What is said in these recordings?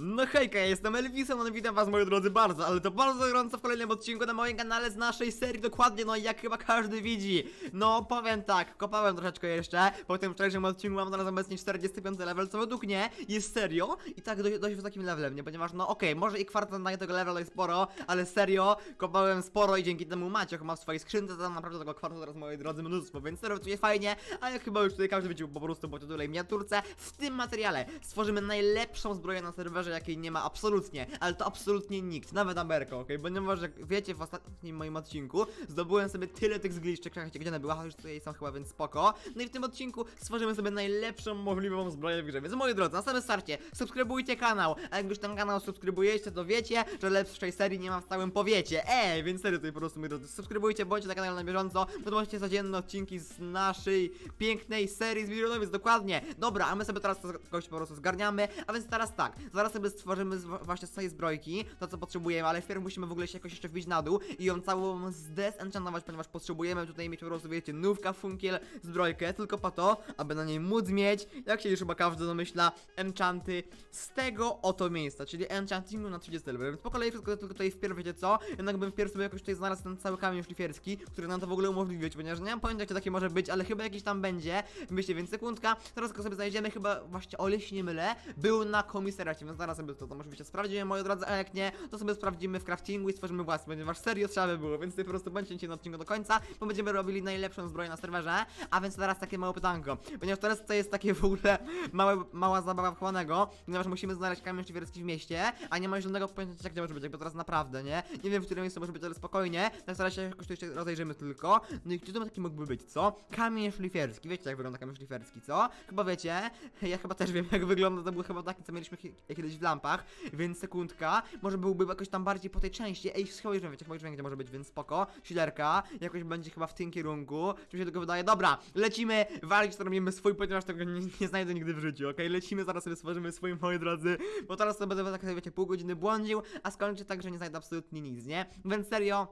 No hejka, ja jestem Elvisem, no witam was moi drodzy bardzo, ale to bardzo gorąco w kolejnym odcinku na moim kanale z naszej serii, dokładnie, no jak chyba każdy widzi. No powiem tak, kopałem troszeczkę jeszcze, po tym wczorajszym odcinku mam teraz obecnie 45 level, co według mnie jest serio i tak dość, dość wysokim levelem, nie? Ponieważ no okej, może i kwarta na tego levela jest sporo, ale serio, kopałem sporo i dzięki temu Maciok ma w swojej skrzynce tam naprawdę tego kwartu teraz moi drodzy mnóstwo, więc serio czuję fajnie, a jak chyba już tutaj każdy widział po prostu po tytule i miniaturce, w tym materiale stworzymy najlepszą zbroję na serwerze, jakiej nie ma absolutnie, ale to absolutnie nikt, nawet Amerko, okej, ponieważ jak wiecie w ostatnim moim odcinku zdobyłem sobie tyle tych zgliszczek, czekajcie, gdzie one była, już tutaj są chyba, więc spoko, no i w tym odcinku stworzymy sobie najlepszą możliwą zbroję w grze, więc moi drodzy, na samym starcie subskrybujcie kanał, a jak już ten kanał subskrybujecie, to wiecie, że lepszej serii nie ma w całym powiecie, ej, więc serio tutaj po prostu moi drodzy, subskrybujcie, bądźcie na kanale na bieżąco, bo właśnie codzienne odcinki z naszej pięknej serii z milionowiec, dokładnie, dobra, a my sobie teraz kogoś po prostu zgarniamy, a więc teraz tak, zaraz sobie stworzymy właśnie tej zbrojki, to co potrzebujemy, ale wpierw musimy w ogóle się jakoś jeszcze wbić na dół i ją całą zdesenchantować, ponieważ potrzebujemy tutaj mieć po prostu, wiecie, nówka, funkiel, zbrojkę, tylko po to, aby na niej móc mieć, jak się już chyba każdy domyśla, enchanty z tego oto miejsca, czyli enchantingu na 30 level, więc po kolei wszystko tylko tutaj wpierw, wiecie co, jednak bym wpierw sobie jakoś tutaj znalazł ten cały kamień szlifierski, który nam to w ogóle umożliwić, ponieważ nie mam pojęcia, gdzie takie może być, ale chyba jakiś tam będzie, myślę, więc sekundka, teraz go sobie znajdziemy, chyba właśnie, o nie mylę, był na komisariacie, więc zaraz sobie to, to oczywiście sprawdzimy, moi drodzy, a jak nie, to sobie sprawdzimy w craftingu i stworzymy własny, ponieważ serio trzeba by było, więc tutaj po prostu bądźcie dzisiaj na odcinku do końca, bo będziemy robili najlepszą zbroję na serwerze, a więc teraz takie małe pytanko, ponieważ teraz to jest takie w ogóle małe, mała zabawa wchłanego, ponieważ musimy znaleźć kamień szlifierski w mieście, a nie ma żadnego pojęcia gdzie może być, jakby teraz naprawdę, nie? Nie wiem w którym miejscu może być, ale spokojnie, tak zaraz się jakoś tu jeszcze rozejrzymy tylko, no i gdzie to taki mógłby być, co? Kamień szlifierski, wiecie jak wygląda kamień szlifierski, co? Chyba wiecie, ja chyba też wiem jak wygląda, to był chyba taki, co mieliśmy chi- w lampach, więc sekundka, może byłby jakoś tam bardziej po tej części, ej, chyba wiem, wiecie, chyba już gdzie może być, więc spoko, silerka, jakoś będzie chyba w tym kierunku, czy mi się tego wydaje, dobra, lecimy, walić to robimy swój, ponieważ tego nie, nie znajdę nigdy w życiu, okej, lecimy, zaraz sobie stworzymy swój, moi drodzy, bo teraz to będę tak, wiecie, pół godziny błądził, a skończy tak, że nie znajdę absolutnie nic, nie? Więc serio,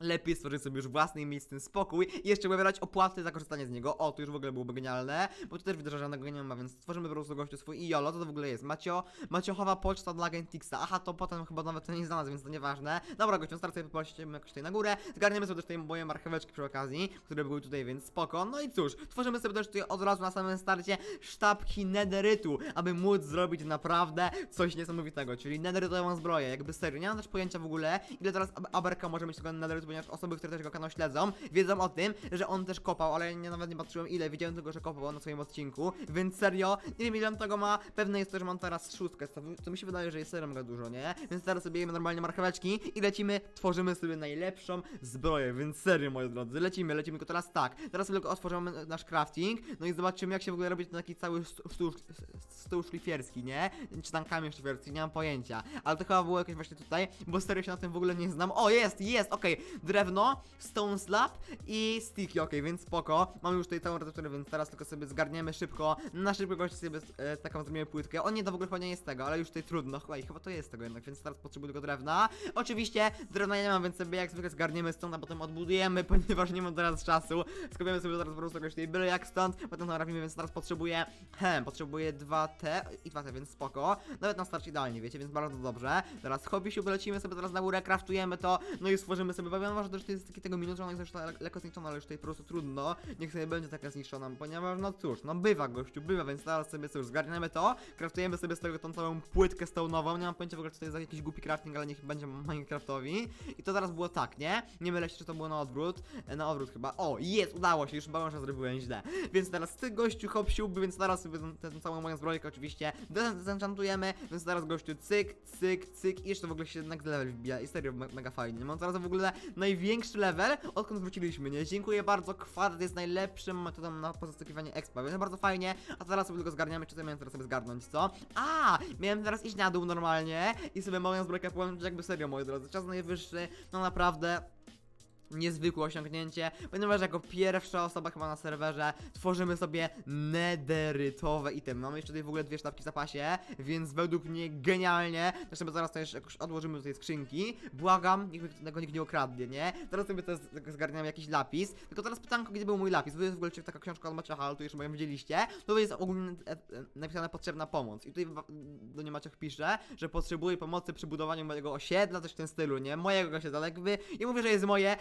Lepiej stworzyć sobie już własny miejsce spokój i jeszcze wybierać opłaty za korzystanie z niego. O, to już w ogóle byłoby genialne, bo tu też widzę, że nie ma, więc stworzymy po prostu gościu swój IOLO, co to w ogóle jest? Macio, Maciochowa poczta dla Gentixa. Aha, to potem chyba nawet to nie znalazł, więc to nieważne. Dobra, gościu, start sobie poprosimy jakoś tutaj na górę, zgarniemy sobie też tutaj moje marcheweczki przy okazji, które były tutaj, więc spoko. No i cóż, tworzymy sobie też tutaj od razu na samym starcie sztabki nederytu, aby móc zrobić naprawdę coś niesamowitego, czyli nederytową zbroję, jakby serio. Nie mam też pojęcia w ogóle, ile teraz Ab- Aberka może mieć tego nederytu, ponieważ osoby, które też jego kanał śledzą, wiedzą o tym, że on też kopał, ale ja nawet nie patrzyłem ile, widziałem tylko, że kopał na swoim odcinku, więc serio, nie wiem ile on tego ma, pewne jest to, że mam teraz szóstkę, to, mi się wydaje, że jest serio mega dużo, nie? Więc teraz sobie jemy normalnie marcheweczki i lecimy, tworzymy sobie najlepszą zbroję, więc serio, moi drodzy, lecimy, lecimy tylko teraz tak, teraz tylko otworzymy nasz crafting, no i zobaczymy jak się w ogóle robi ten taki cały stół, stół szlifierski, nie? Czy tam kamień szlifierski, nie mam pojęcia, ale to chyba było jakieś właśnie tutaj, bo serio się na tym w ogóle nie znam, o jest, jest, okej, drewno, stone slab i sticky, okej, więc spoko, mamy już tutaj całą recepturę, więc teraz tylko sobie zgarniemy szybko, na szybkość sobie e, taką zrobimy płytkę, o nie, to w ogóle chyba nie jest tego, ale już tutaj trudno, chyba, chyba to jest tego jednak, więc teraz potrzebuję tylko drewna, oczywiście drewna nie mam, więc sobie jak zwykle zgarniemy stąd, a potem odbudujemy, ponieważ nie mam teraz czasu, skopiemy sobie teraz po prostu jakoś tutaj byle jak stąd, potem naprawimy, więc teraz potrzebuję, hem, potrzebuję 2T i 2T, więc spoko, nawet na starcie idealnie, wiecie, więc bardzo dobrze, teraz hobby się lecimy sobie teraz na górę, craftujemy to, no i stworzymy sobie, bo wiadomo, że to jest taki tego minut, że ona jest le lekko zniszczona, ale już tutaj po prostu trudno, niech sobie będzie taka zniszczona, ponieważ no cóż, no bywa gościu, bywa, więc teraz sobie cóż, zgarniemy to, craftujemy sobie z tego tą całą płytkę stone'ową, nie mam pojęcia w ogóle, czy to jest jakiś głupi crafting, ale niech będzie Minecraftowi, i to teraz było tak, nie? Nie mylę się, czy to było na odwrót, e, na odwrót chyba, o, jest, udało się, już bałem, że zrobiłem źle, więc teraz ty gościu hop siup, więc teraz sobie tę- całą moją zbrojkę oczywiście desenchantujemy, więc teraz gościu cyk, cyk, cyk. I jeszcze w ogóle się jednak level wbija. I serio me mega fajnie. Mam teraz w ogóle największy level, odkąd wróciliśmy, nie? Dziękuję bardzo, kwadrat jest najlepszym metodą na pozyskiwanie expa, więc bardzo fajnie, a teraz sobie tylko zgarniamy, czy co miałem teraz sobie zgarnąć, co? A, miałem teraz iść na dół normalnie i sobie moją zbrojkę połączyć jakby serio, moi drodzy, czas najwyższy, no naprawdę niezwykłe osiągnięcie, ponieważ jako pierwsza osoba chyba na serwerze tworzymy sobie nederytowe itemy. Mamy jeszcze tutaj w ogóle dwie sztabki w zapasie, więc według mnie genialnie. Sobie zaraz to jeszcze jakoś odłożymy do tej skrzynki. Błagam, niech mi tego nikt nie okradnie, nie? Teraz sobie też zgarniam jakiś lapis. Tylko teraz pytanko, gdzie był mój lapis? To jest w ogóle taka książka od ale tu jeszcze moją widzieliście. To jest ogólnie e, e, napisane potrzebna pomoc. I tutaj do nie Maciech pisze, że potrzebuje pomocy przy budowaniu mojego osiedla, coś w tym stylu, nie? Mojego osiedla, tak jakby. I mówię, że jest moje,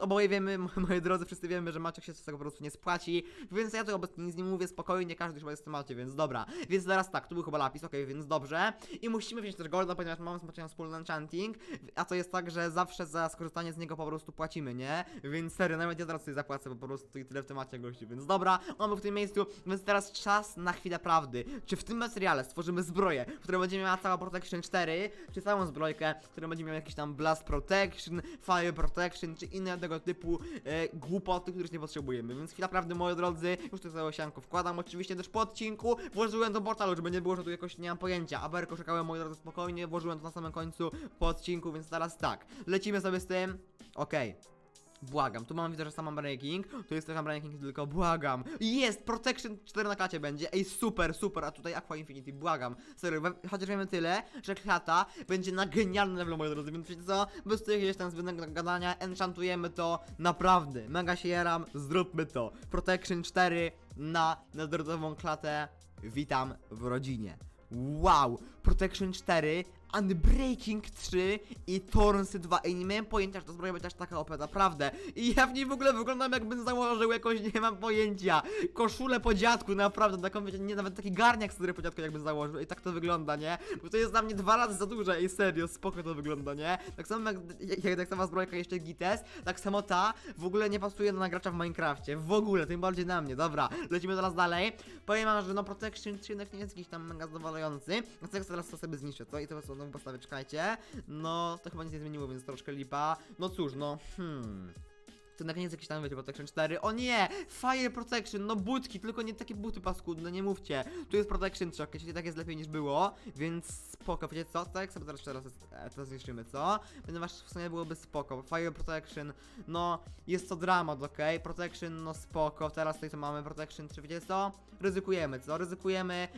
oboje wiemy, moi drodzy, wszyscy wiemy, że Maciek się z tego po prostu nie spłaci, więc ja tu obecnie nic nie mówię, spokojnie, każdy chyba jest w temacie, więc dobra. Więc teraz tak, tu był chyba lapis, okej, więc dobrze. I musimy wziąć też golda, ponieważ mamy z Maciekiem wspólny enchanting, a to jest tak, że zawsze za skorzystanie z niego po prostu płacimy, nie? Więc serio, nawet ja teraz sobie zapłacę, bo po prostu i tyle w temacie gości, więc dobra, on był w tym miejscu, więc teraz czas na chwilę prawdy. Czy w tym materiale stworzymy zbroję, która będzie miała cała Protection 4, czy całą zbrojkę, która będzie miała jakiś tam Blast Protection, Fire Protection, czy inne tego typu e, głupoty, których nie potrzebujemy. Więc chwila prawdy, moi drodzy, już to całe sianko wkładam, oczywiście też po odcinku włożyłem do portalu, żeby nie było, że tu jakoś nie mam pojęcia. A Berko czekałem, moi drodzy, spokojnie, włożyłem to na samym końcu po odcinku, więc teraz tak, lecimy sobie z tym, okej. Błagam, tu mam widzę, że sam mam ranking, tu jest też mam ranking, tylko błagam. Jest! Protection 4 na klacie będzie. Ej, super, super, a tutaj Aqua Infinity, błagam. Serio, chociaż wiemy tyle, że klata będzie na genialnym levelu, moi drodzy, więc wiecie co? Bez tu jakiegoś tam zbędnego gadania, enchantujemy to naprawdę. Mega się jaram, zróbmy to. Protection 4 na nadrodową klatę. Witam w rodzinie. Wow! Protection 4, Unbreaking 3 i Tornsy 2. Ej, nie miałem pojęcia, że to zbroja będzie aż taka OP, naprawdę. I ja w niej w ogóle wyglądam jakbym założył jakoś, nie mam pojęcia. Koszulę po dziadku, naprawdę, taką wiecie, nie nawet taki garniak który po dziadku jakbym założył. I tak to wygląda, nie? Bo to jest dla mnie dwa razy za duże, ej, serio, spoko to wygląda, nie? Tak samo jak, jak, jak sama zbrojka jeszcze Gites, tak samo ta w ogóle nie pasuje na gracza w Minecrafcie. W ogóle, tym bardziej na mnie, dobra. Lecimy teraz dalej. Powiem wam, że no Protection 3 jednak nie jest jakiś tam mega zadowalający. Więc jak teraz to sobie zniszczę, co? I to sobie znowu postawię, czekajcie. No, to chyba nic nie zmieniło, więc troszkę lipa. No cóż, no, hmm. To na koniec jakiś tam, wiecie, Protection 4. O nie! Fire Protection, no butki, tylko nie takie buty paskudne, nie mówcie. Tu jest Protection 3, okej, czyli tak jest lepiej niż było, więc spoko, wiecie co? Tak sobie teraz jeszcze raz e, to zniszczymy, co? Ponieważ w sumie byłoby spoko. Fire Protection, no, jest to dramat, okej? Protection, no spoko, teraz tutaj co mamy, Protection 3, wiecie co? Ryzykujemy, co? Ryzykujemy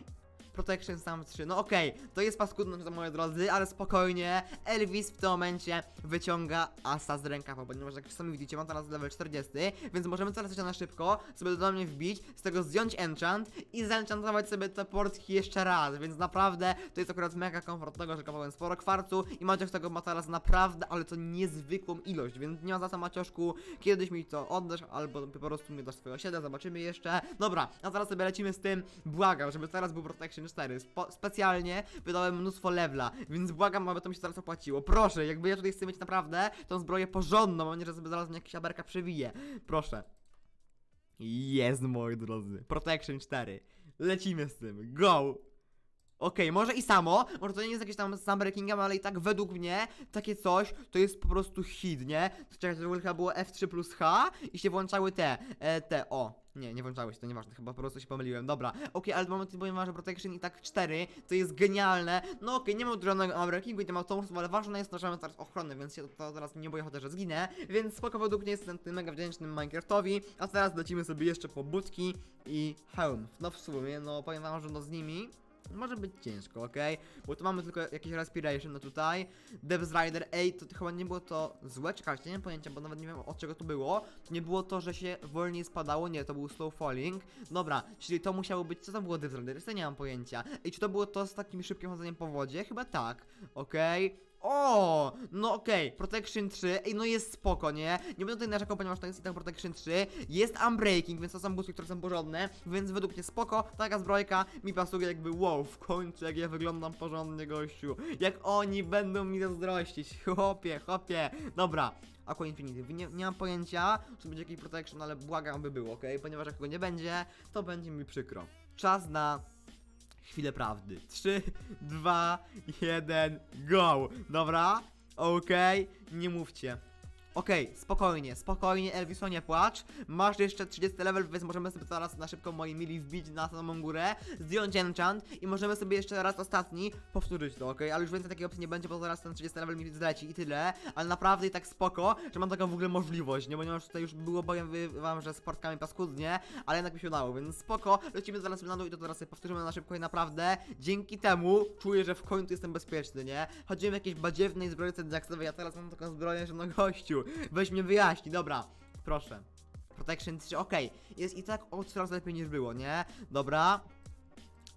Protection Sam 3. No okej, to jest paskudno to drodzy, ale spokojnie. Elvis w tym momencie wyciąga asa z rękawa, ponieważ jak sami widzicie, mam teraz level 40, więc możemy teraz jeszcze na szybko sobie do mnie wbić, z tego zdjąć enchant i zenchantować sobie te portki jeszcze raz, więc naprawdę to jest akurat mega komfort tego, że kupowałem sporo kwarcu i Maciuś tego ma teraz naprawdę, ale to niezwykłą ilość, więc nie ma za co Macioszku, kiedyś mi to oddasz, albo po prostu mi dasz swoje osiedle, zobaczymy jeszcze. Dobra, a zaraz sobie lecimy z tym, błagam, żeby teraz był Protection 4, Spo specjalnie wydałem mnóstwo levela, więc błagam, aby to mi się zaraz opłaciło, proszę, jakby ja tutaj chcę mieć naprawdę tą zbroję porządną, mam nadzieję, że zaraz mnie jakiś aberka przewije, proszę. Jest, moi drodzy. Protection 4. Lecimy z tym. Go! Okej, może i samo, może to nie jest jakieś tam sam breakingem, ale i tak według mnie takie coś to jest po prostu hit, nie? Czekaj, to chyba było F3 plus H i się włączały te, e, te, o. Nie, nie włączały się, to nieważne, chyba po prostu się pomyliłem, dobra. Okej, ale moment, powiem że Protection i tak 4 to jest genialne. No okej, nie mam żadnego breakingu i nie mam tomsów, ale ważne jest to, że mamy teraz ochronę, więc się to teraz nie boję chociaż, że zginę. Więc spoko według mnie jestem tym mega wdzięcznym Minecraftowi. A teraz lecimy sobie jeszcze po budki i hełm. No w sumie, no powiem wam, że no z nimi może być ciężko, okej? Bo tu mamy tylko jakieś respiration, no tutaj. Debs Rider, ej, to chyba nie było to złe, czekajcie, nie mam pojęcia, bo nawet nie wiem od czego to było. Nie było to, że się wolniej spadało, nie, to był slow falling. Dobra, czyli to musiało być, co tam było Debs Rider? Ja nie mam pojęcia. Ej, czy to było to z takim szybkim chodzeniem po wodzie? Chyba tak, okej? O, no okej, Protection 3, ej, no jest spoko, nie? Nie będę tutaj narzekał, ponieważ to jest i tak Protection 3. Jest Unbreaking, więc to są butki, które są porządne, więc według mnie spoko, taka zbrojka mi pasuje jakby wow, w końcu jak ja wyglądam porządnie, gościu. Jak oni będą mi zazdrościć, chłopie, chłopie. Dobra, Aqua Infinity, nie, nie mam pojęcia, czy będzie jakiś Protection, ale błagam, by było, okej? Ponieważ jak go nie będzie, to będzie mi przykro. Czas na chwilę prawdy. 3, 2, 1, go! Dobra? Okej, nie mówcie. Okej, spokojnie, spokojnie, Elviso, nie płacz. Masz jeszcze 30 level, więc możemy sobie teraz na szybko moi mili wbić na samą górę, zdjąć enchant i możemy sobie jeszcze raz ostatni powtórzyć to, okej? Ale już więcej takiej opcji nie będzie, bo zaraz ten 30 level mi zleci i tyle. Ale naprawdę i tak spoko, że mam taką w ogóle możliwość, nie? Ponieważ tutaj już było, powiem wam, że z portkami paskudnie, ale jednak mi się udało, więc spoko. Lecimy zaraz na dół i to teraz sobie powtórzymy na szybko i naprawdę dzięki temu czuję, że w końcu jestem bezpieczny, nie? Chodziłem w jakiejś badziewnej zbrojce Jacksowej, a teraz mam taką zbroję, że no gościu, weź mnie wyjaśnij, dobra, proszę. Protection 3, okej, jest i tak o coraz lepiej niż było, nie? Dobra.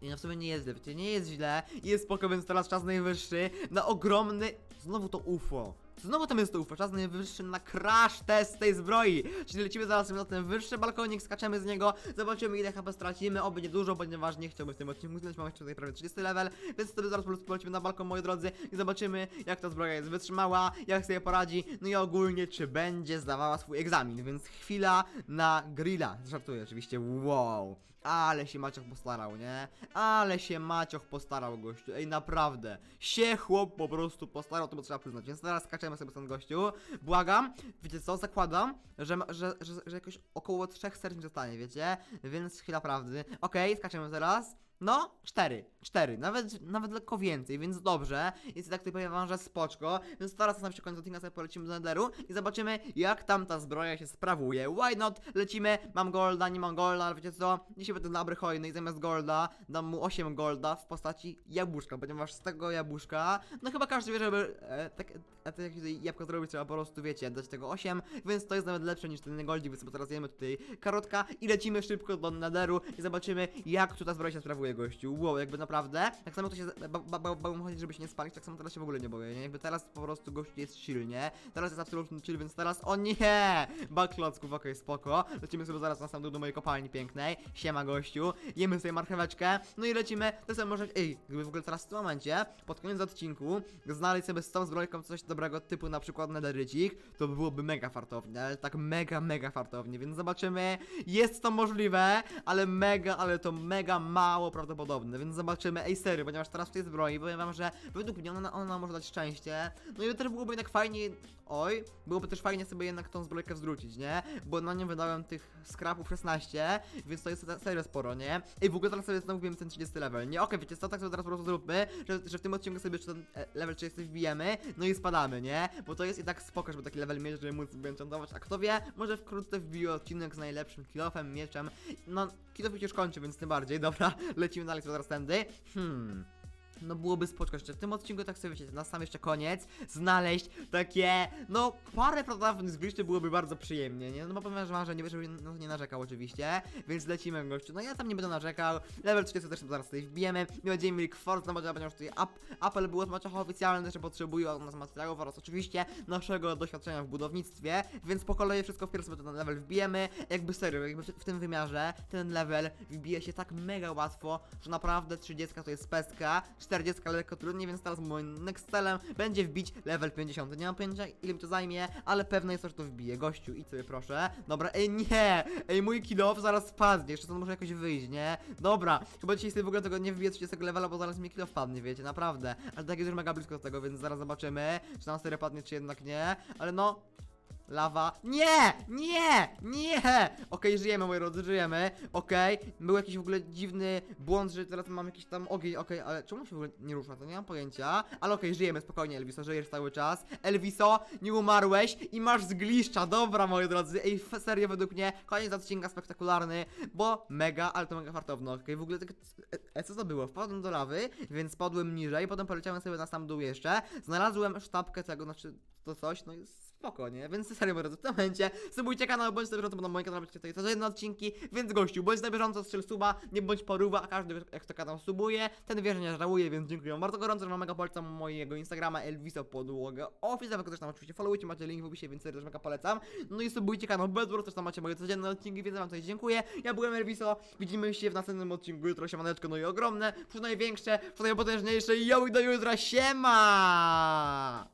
I no w sumie nie jest źle, nie jest źle, jest spoko, więc teraz czas najwyższy na ogromny, znowu to UFO. Znowu tam jest to UFO, czas najwyższy na crash test tej zbroi. Czyli lecimy zaraz na ten wyższy balkonik, skaczemy z niego, zobaczymy ile HP stracimy, oby nie dużo, ponieważ nie chciałbym w tym odcinku zginąć, mamy jeszcze tutaj prawie 30 level, więc sobie zaraz po prostu polecimy na balkon, moi drodzy, i zobaczymy jak ta zbroja jest wytrzymała, jak sobie poradzi, no i ogólnie czy będzie zdawała swój egzamin, więc chwila na grilla. Żartuję oczywiście, wow. Ale się Macioch postarał, nie? Ale się Macioch postarał, gościu. Ej, naprawdę. Się chłop po prostu postarał, to trzeba przyznać. Więc teraz skaczemy sobie stąd, gościu. Błagam. Wiecie co? Zakładam, że, że, że, że jakoś około trzech serc mi zostanie, wiecie? Więc chwila prawdy. Okej, skaczemy teraz. No, cztery, cztery, nawet, nawet lekko więcej, więc dobrze. I tak tutaj powiem wam, że spoczko. Więc teraz na przykład odcinka sobie polecimy do Netheru i zobaczymy, jak tam ta zbroja się sprawuje. Why not? Lecimy, mam golda, nie mam golda, ale wiecie co? Dzisiaj będę dobry hojny i zamiast golda dam mu 8 golda w postaci jabłuszka, ponieważ z tego jabłuszka, no chyba każdy wie, żeby e, tak, e, tak tutaj jabłko zrobić, trzeba po prostu, wiecie, dać tego 8, więc to jest nawet lepsze niż ten goldik, więc teraz jemy tutaj karotka i lecimy szybko do Netheru i zobaczymy, jak tu ta zbroja się sprawuje, gościu. Wow, jakby naprawdę, tak samo to się ba- ba- ba- bałem chodzić, żeby się nie spalić, tak samo teraz się w ogóle nie boję, nie? Jakby teraz po prostu gościu jest chill, nie? Teraz jest absolutny chill, więc teraz, o nie! Baklocków, okej, spoko. Lecimy sobie zaraz na sam dół do mojej kopalni pięknej. Siema, gościu. Jemy sobie marcheweczkę, no i lecimy, to sobie może, ej, gdyby w ogóle teraz w tym momencie, pod koniec odcinku, znaleźć sobie z tą zbrojką coś dobrego typu na przykład nederycik, to byłoby mega fartownie, ale tak mega, mega fartownie, więc zobaczymy, jest to możliwe, ale mega, ale to mega mało prawdopodobne, więc zobaczymy, ej serio, ponieważ teraz w tej zbroi powiem wam, że według mnie ona, ona może dać szczęście, no i też byłoby jednak fajnie, oj, byłoby też fajnie sobie jednak tą zbrojkę zwrócić, nie, bo na nią wydałem tych skrapów 16, więc to jest se- serio sporo, nie, ej w ogóle teraz sobie znowu ten 30 level, nie, okej, wiecie co, tak sobie teraz po prostu zróbmy, że, że w tym odcinku sobie jeszcze ten e, level 30 wbijemy, no i spadamy, nie, bo to jest i tak spoko, żeby taki level mieć, żeby móc sobie enchantować, a kto wie, może wkrótce wbiję odcinek z najlepszym kilofem, mieczem, no, kilof już kończy, więc tym bardziej, dobra, lecimy dalej sobie zaraz tędy, hmm... No byłoby spoczko jeszcze w tym odcinku, tak sobie wiecie, na sam jeszcze koniec, znaleźć takie, no parę pradawnych zgliszczy byłoby bardzo przyjemnie, nie? No bo wam, że nie, żeby no, nie narzekał oczywiście, więc lecimy gościu, no ja tam nie będę narzekał, level 30 też zaraz tutaj wbijemy, nie będziemy mieli kwart, no bo ponieważ tutaj ap, apel było z Maciocha oficjalny, że potrzebuje od nas materiałów oraz oczywiście naszego doświadczenia w budownictwie, więc po kolei wszystko wpierw sobie ten level wbijemy, jakby serio, jakby w, w tym wymiarze ten level wbije się tak mega łatwo, że naprawdę 30 to jest pestka, 40 lekko trudniej, więc teraz moim next celem będzie wbić level 50. Nie mam pojęcia ile mi to zajmie, ale pewne jest to, że to wbije. Gościu, idź sobie proszę. Dobra, ej nie! Ej, mój kill off zaraz spadnie, jeszcze stąd może jakoś wyjść, nie? Dobra, chyba dzisiaj sobie w ogóle tego nie wbiję 30 levela, bo zaraz mi kill off padnie, wiecie, naprawdę. Ale tak jest już mega blisko do tego, więc zaraz zobaczymy, czy nam serio padnie, czy jednak nie. Ale no, Lawa. Nie! Nie! Nie! Okej, żyjemy, moi drodzy, żyjemy. Okej. Był jakiś w ogóle dziwny błąd, że teraz mam jakiś tam ogień. Okej, ale czemu się w ogóle nie rusza? To nie mam pojęcia. Ale okej, żyjemy spokojnie, Elviso, żyjesz cały czas. Elviso, nie umarłeś i masz zgliszcza. Dobra, moi drodzy. Ej, serio, według mnie koniec odcinka spektakularny, bo mega, ale to mega fartowno. Okej, w ogóle tak. E, e, co to było? Wpadłem do lawy, więc spadłem niżej, potem poleciałem sobie na sam dół jeszcze. Znalazłem sztabkę tego, znaczy to coś, no jest spoko, nie? Więc serio, drodzy, w tym momencie subujcie kanał, bądź na bieżąco, bo na moim kanale będziecie tutaj codzienne odcinki, więc gościu, bądź na bieżąco, strzel suba, nie bądź poruwa, a każdy, jak to kanał subuje, ten wie, że nie żałuje, więc dziękuję bardzo gorąco, że mega polecam mojego Instagrama Elviso Podłogę Office, też tam oczywiście followujcie, macie link w opisie, więc serio też mega polecam, no i subujcie kanał Bedwars, też tam macie moje codzienne odcinki, więc wam tutaj dziękuję, ja byłem Elviso, widzimy się w następnym odcinku, jutro się maneczko, no i ogromne, przy największe, przy najpotężniejsze, i do jutra, siema!